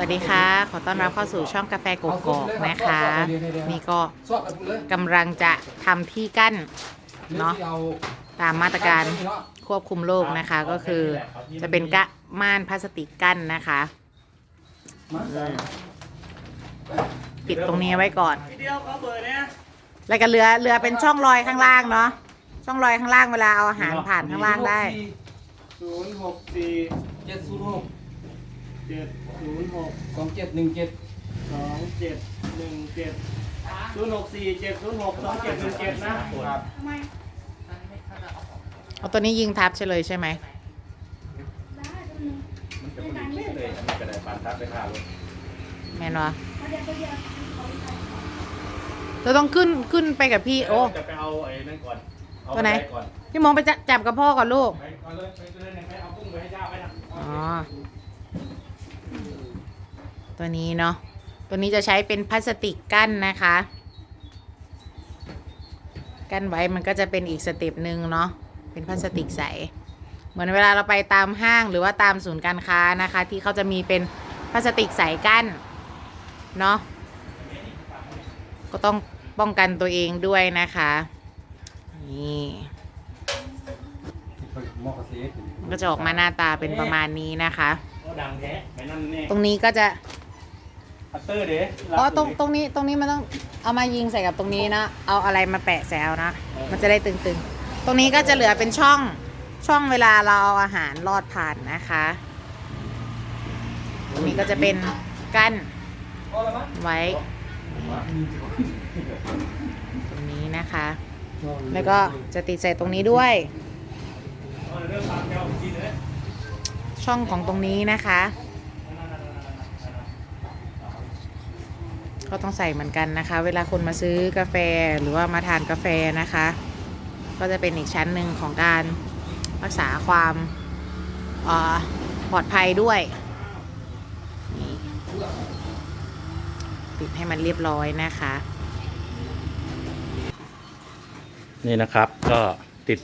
วัสดีค่ะ ขอต้อนรับเข้าสู่ช่องกาแฟกกอกนะคะ นี่ก็กำลังจะทำที่กั้นเนาะตามมาตรการควบคุมโรคนะคะ ก็คือจะเป็นกะม่านพลาสติกกั้นนะคะ ปิดตรงนี้ไว้ก่อน แล้วก็เรือเรือเป็นช่องลอยข้างล่างเนาะช่องลอยข้างล่างเวลาเอาอาหารผ่านข้างล่างได้ศูนย์หกสี่เจ็ดศูนย์หก เจ็ดศูนย์หกสองเจ็ดหนึ่งเจ็ดสองเจ็ดหนึ่งเจ็ดศูนย์หกสี่เจ็ดศูนย์หกสองเจ็ดหนึ่งเจ็ดนะครับเอาตัวนี้ยิงทับใช่เลยใช่ไหมมันจะพอดีเลยอันนี้ก็ได้ปานทับไปห้าเลยแม่นวะเราต้องขึ้นขึ้นไปกับพี่โอ้จะไปเอาไอ้นั่นก่อนเอาตัวไหนปก่อนพี่มองไปจับจับกับพ่อก่อนลูกไปก่อนเลยไปเลยไปเอากุ้งไปให้ย่าไปนะอ๋อ ตัวนี้เนาะตัวนี้จะใช้เป็นพลาสติกกั้นนะคะ กั้นไว้มันก็จะเป็นอีกสเต็ปหนึ่งเนาะเป็นพลาสติกใส เหมือนเวลาเราไปตามห้างหรือว่าตามศูนย์การค้านะคะ ที่เขาจะมีเป็นพลาสติกใสกั้นเนาะก็ต้องป้องกันตัวเองด้วยนะคะ นี่มอกเกษตรมันก็จะออกมาหน้าตาเป็นประมาณนี้นะคะก็ดังแท้ไปนั่นแน่ตรงนี้ก็จะ พัตเตอร์เด้อ๋อตรงตรงนี้ตรงนี้มันต้องเอามายิงใส่กับตรงนี้นะ เอาอะไรมาแปะแซวนะ มันจะได้ตึงๆ ตรงนี้ก็จะเหลือเป็นช่องช่องเวลาเราเอาอาหารลอดผ่านนะคะ ตรงนี้ก็จะเป็นกั้นไว้ตรงนี้นะคะ แล้วก็จะติดใส่ตรงนี้ด้วยเอาเรื่องปากแก้วกินเลยช่องของตรงนี้นะคะ ก็ต้องใส่เหมือนกันนะคะ เวลาคนมาซื้อกาแฟหรือว่ามาทานกาแฟนะคะ ก็จะเป็นอีกชั้นหนึ่งของการรักษาความปลอดภัยด้วยปิดให้มันเรียบร้อยนะคะ นี่นะครับก็ติด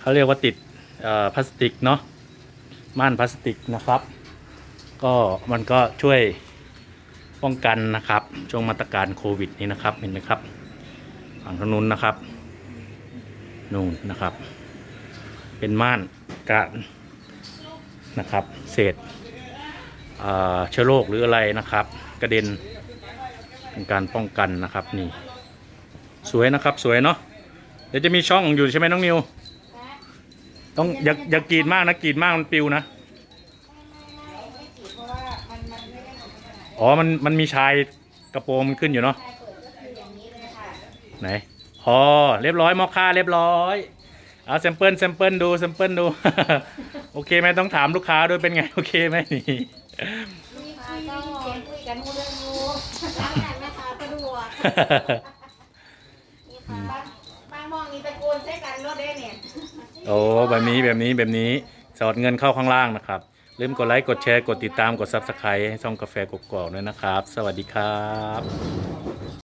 เขาเรียกว่าติดพลาสติกเนาะม่านพลาสติกนะครับ ก็มันก็ช่วย ป้องกันนะครับช่วงมาตรการโควิดนี้นะครับเห็นไหมครับ ฝั่งทางนู้นนะครับนู่นนะครับ เป็นม่านกันนะครับ เศษเอ่อเชื้อโรคหรืออะไรนะครับ กระเด็นเป็นการป้องกันนะครับนี่ สวยนะครับสวยเนาะเดี๋ยวจะมีช่องอยู่ใช่ไหมน้องนิว ต้องอย่าอย่ากรีดมากนะกรีดมากมันปิวนะ อ๋อ มัน มันมีชายกระโปรงมันขึ้นอยู่เนาะไหน อ๋อ เรียบร้อยมอคค่าเรียบร้อย เอาแซมเปิลแซมเปิลดูแซมเปิลดู โอเคไหมต้องถามลูกค้าด้วยเป็นไง โอเคไหมนี่คุยคุยกันรู้เรื่องอยู่ร้านไหนแม่ค้าสะดวกนี่ค่ะบางบางมองนี่ตะโกนใช้กันรถได้เนี่ย โอ้แบบนี้แบบนี้แบบนี้ สอดเงินเข้าข้างล่างนะครับ ลืมกดไลค์ กดแชร์ กดติดตาม กด Subscribe ให้ช่องกาแฟกกอกด้วยนะครับ สวัสดีครับ